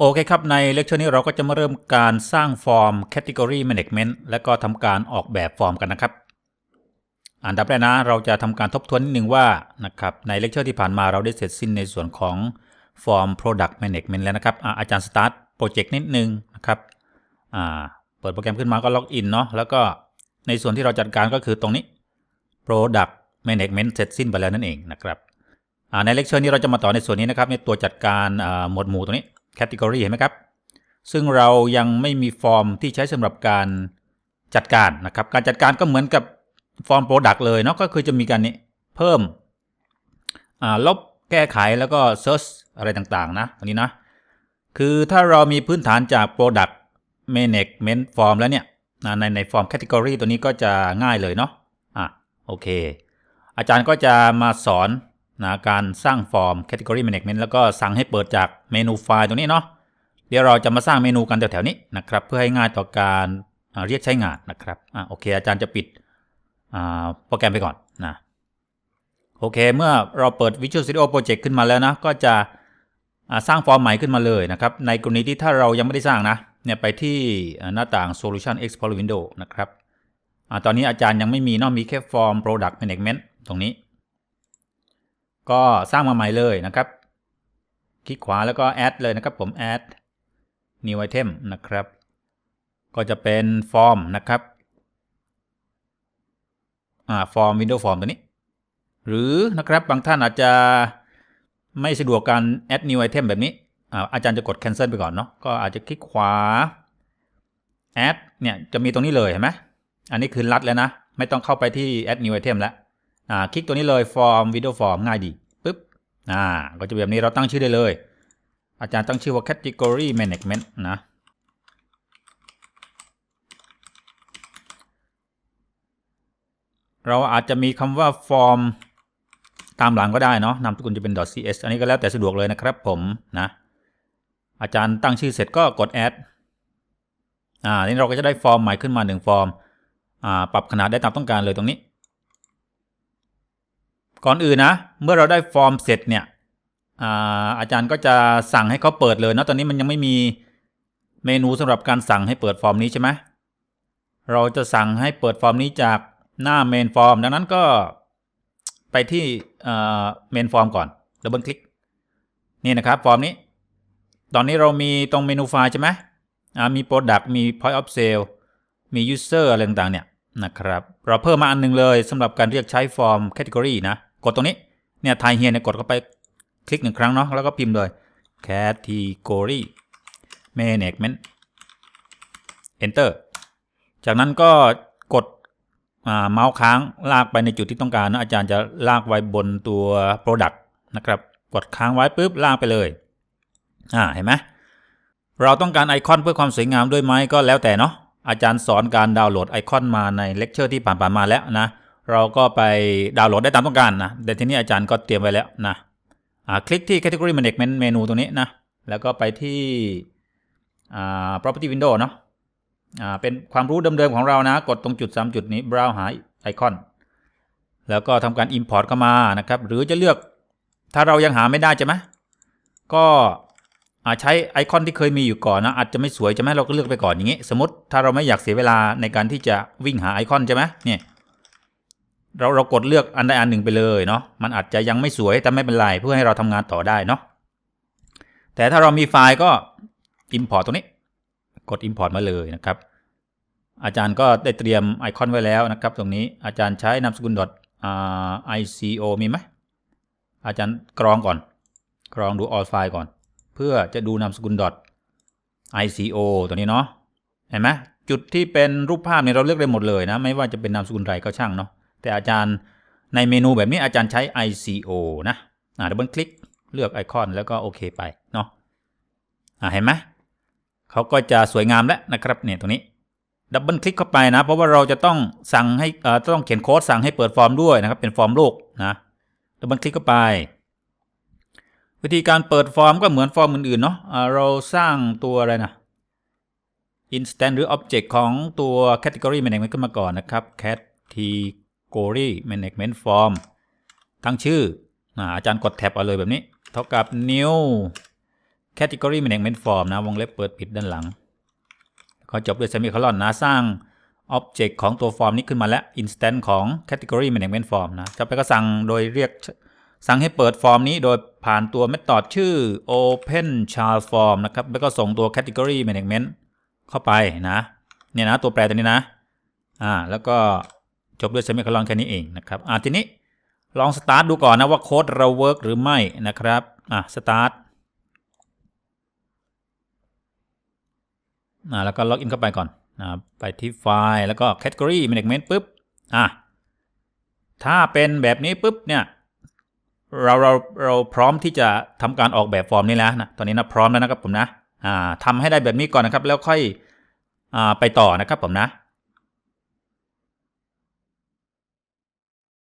โอเคครับ ในเลคเชอร์นี้เราก็จะมาเริ่มการสร้างฟอร์ม Category Management และก็ทำการออกแบบฟอร์มกันนะครับ อันดับแรกนะ เราจะทำการทบทวนนิดนึงว่านะครับในเลคเชอร์ที่ผ่านมาเราได้เสร็จสิ้นในส่วนของฟอร์ม Product Management แล้วนะครับอาอาจารย์สตาร์ทโปรเจกต์นิดนึงนะครับเปิดโปรแกรมขึ้นมาก็ล็อกอินเนาะแล้วก็ในส่วนที่เราจัดการก็คือตรงนี้ Product Management เสร็จสิ้นไปแล้วนั่นเองนะครับในเลคเชอร์นี้เราจะมาต่อในส่วนนี้นะครับในตัวจัดการหมวดหมู่ตรงนี้ Category เห็นไหมครับ ซึ่งเรายังไม่มีฟอร์มที่ใช้สำหรับการจัดการนะครับ การจัดการก็เหมือนกับฟอร์ม Product เลยเนาะก็คือจะมีการนี้เพิ่มลบแก้ไขแล้วก็ Search อะไรต่างๆนะตรงนี้นะ คือถ้าเรามีพื้นฐานจาก Product Management Form แล้วเนี่ยในในฟอร์ม Category ตัวนี้ก็จะง่ายเลยเนาะอะโอเค อาจารย์ก็จะมาสอน นะการสร้างฟอร์ม Category Management แล้วก็สั่งให้เปิดจากเมนูไฟล์ตรงนี้เนาะเดี๋ยวเราจะมาสร้างเมนูกันแถวๆนี้นะครับ เพื่อให้ง่ายต่อการเรียกใช้งานนะครับอ่าโอเค อาจารย์จะปิดอ่าโปรแกรมไปก่อนนะโอเค เมื่อเราเปิด Visual Studio Project ขึ้นมาแล้วนะ ก็จะสร้างฟอร์มใหม่ขึ้นมาเลยนะครับ ในกรณีที่ถ้าเรายังไม่ได้สร้างนะเนี่ยไปที่หน้าต่าง Solution Explorer Window นะครับอ่าตอนนี้อาจารย์ยังไม่มีเนอกมีแค่ฟอร์ม Product Management ตรงนี้ ก็สร้างมาใหม่เลยนะครับ คลิกขวาแล้วก็ add เลยนะครับผม add new item นะครับ ก็จะเป็นฟอร์มนะครับอ่าฟอร์ม window form ตัวนี้ หรือนะครับบางท่านอาจจะไม่สะดวกการ add new item แบบนี้อ่าอาจารย์จะกด cancel ไปก่อนเนาะก็อาจจะคลิกขวา add เนี่ยจะมีตรงนี้เลยเห็นไหมอันนี้คือรัดแล้วนะ ไม่ต้องเข้าไปที่ add new item แล้ว อ่าคลิกตัวนี้เลย form window form ง่ายดีปึ๊บอ่าก็จะแบบนี้เราตั้งชื่อได้เลย อาจารย์ตั้งชื่อว่า category management นะเราอาจจะมีคำว่า form ตามหลังก็ได้เนาะนามสกุลจะเป็น .cs อันนี้ก็แล้วแต่สะดวกเลยนะครับผมนะอาจารย์ตั้งชื่อเสร็จก็กด add อ่านี่เราก็จะได้ฟอร์มใหม่ขึ้นมาหนึ่งฟอร์มอ่าปรับขนาดได้ตามต้องการเลยตรงนี้ ก่อนอื่นนะ เมื่อเราได้ฟอร์มเสร็จเนี่ยอาอาจารย์ก็จะสั่งให้เขาเปิดเลยเนาะตอนนี้มันยังไม่มีเมนูสำหรับการสั่งให้เปิดฟอร์มนี้ใช่ไหมเราจะสั่งให้เปิดฟอร์มนี้จากหน้าเมนฟอร์มดังนั้นก็ไปที่เมนฟอร์มก่อนดับเบิลคลิกนี่นะครับฟอร์มนี้ ตอนนี้เรามีตรงเมนูไฟล์ใช่ไหมมี Product มี Point of Sale มี User อะไรต่างๆเนี่ยนะครับ เราเพิ่มมาอันนึงเลยสำหรับการเรียกใช้ฟอร์ม Category นะ กดตรงนี้เนี่ยไทยเฮียเนี่ยกดเข้าไปคลิกหนึ่งครั้งเนาะแล้วก็พิมพ์เลย category management enter จากนั้นก็กดเมาส์ค้างลากไปในจุดที่ต้องการนะอาจารย์จะลากไว้บนตัว product นะครับกดค้างไว้ปุ๊บลากไปเลยอ่าเห็นไหมเราต้องการไอคอนเพื่อความสวยงามด้วยไหมก็แล้วแต่เนาะอาจารย์สอนการดาวน์โหลดไอคอนมาในเลคเชอร์ที่ผ่านๆมาแล้วนะ เราก็ไปดาวน์โหลดได้ตามต้องการนะแต่ที่นี้อาจารย์ก็เตรียมไว้แล้วนะคลิกที่ category management เมนูตรงนี้นะ แล้วก็ไปที่ property window เนาะเป็นความรู้เดิมๆของเรานะ กดตรงจุด 3 จุดนี้ browse หาไอคอน แล้วก็ทำการ import เข้ามานะครับ หรือจะเลือกถ้าเรายังหาไม่ได้ใช่ไหมก็ใช้ไอคอนที่เคยมีอยู่ก่อนนะอาจจะไม่สวยใช่ไหมเราก็เลือกไปก่อนอย่างนี้ สมมติถ้าเราไม่อยากเสียเวลาในการที่จะวิ่งหาไอคอนใช่ไหมเนี่ย เราเรากดเลือกอันใดอันหนึ่งไปเลยเนาะมันอาจจะยังไม่สวยแต่ไม่เป็นไรเพื่อให้เราทำงานต่อได้เนาะแต่ถ้าเรามีไฟล์ก็ import ตรงนี้ กด import มาเลยนะครับ อาจารย์ก็ได้เตรียมไอคอนไว้แล้วนะครับ ตรงนี้อาจารย์ใช้นามสกุล .ico มีไหมอาจารย์กรองก่อน กรองดู all file ก่อน เพื่อจะดูนามสกุล .ico ตัวนี้เนาะเห็นไหมจุดที่เป็นรูปภาพเนี่ยเราเลือกได้หมดเลยนะ ไม่ว่าจะเป็นนามสกุลใดก็ช่างเนาะ แต่อาจารย์ในเมนูแบบนี้อาจารย์ใช้ ICO นะอ่าดับเบิลคลิกเลือกไอคอนแล้วก็โอเคไปเนาะอ่าเห็นไหมเขาก็จะสวยงามแล้วนะครับเนี่ยตรงนี้ดับเบิลคลิกเข้าไปนะ เพราะว่าเราจะต้องสั่งให้เอ่อต้องเขียนโค้ดสั่งให้เปิดฟอร์มด้วยนะครับเป็นฟอร์มโลกนะดับเบิลคลิกเข้าไป วิธีการเปิดฟอร์มก็เหมือนฟอร์มอื่นๆเนาะะเราสร้างตัวอะไรนะ instance หรือ object ของตัว category management ขึ้นมาก่อนนะครับ cat g o r y management form ตั้งชื่ออาจารย์กดแท็บเอาเลยแบบนี้ เท่ากับ new category management form นะ วงเล็บเปิดปิดด้านหลัง ก็จบด้วย semicolon นะ สร้าง object ของตัวฟอร์มนี้ขึ้นมาแล้ว instance ของ category management form นะจะไปก็สั่งโดยเรียกสั่งให้เปิดฟอร์มนี้โดยผ่านตัว method ชื่อ open child form นะครับ แล้วก็ส่งตัว category management เข้าไปนะ เนี่ยนะ ตัวแปรตัวนี้นะ อ่า แล้วก็ จบด้วย semicolon แค่นี้เองนะครับอ่าทีนี้ลอง start ดูก่อนนะว่าโค้ดเรา work หรือไม่นะครับอะ start อ่าแล้วก็ล็อกอินเข้าไปก่อนนะไปที่ไฟล์แล้วก็ category management ปุ๊บอะถ้าเป็นแบบนี้ปุ๊บเนี่ยเราเราเราพร้อมที่จะทำการออกแบบฟอร์มนี้แล้วนะตอนนี้นะพร้อมแล้วนะครับผมนะอ่าทำให้ได้แบบนี้ก่อนนะครับ แล้วค่อยอ่าไปต่อนะครับผมนะ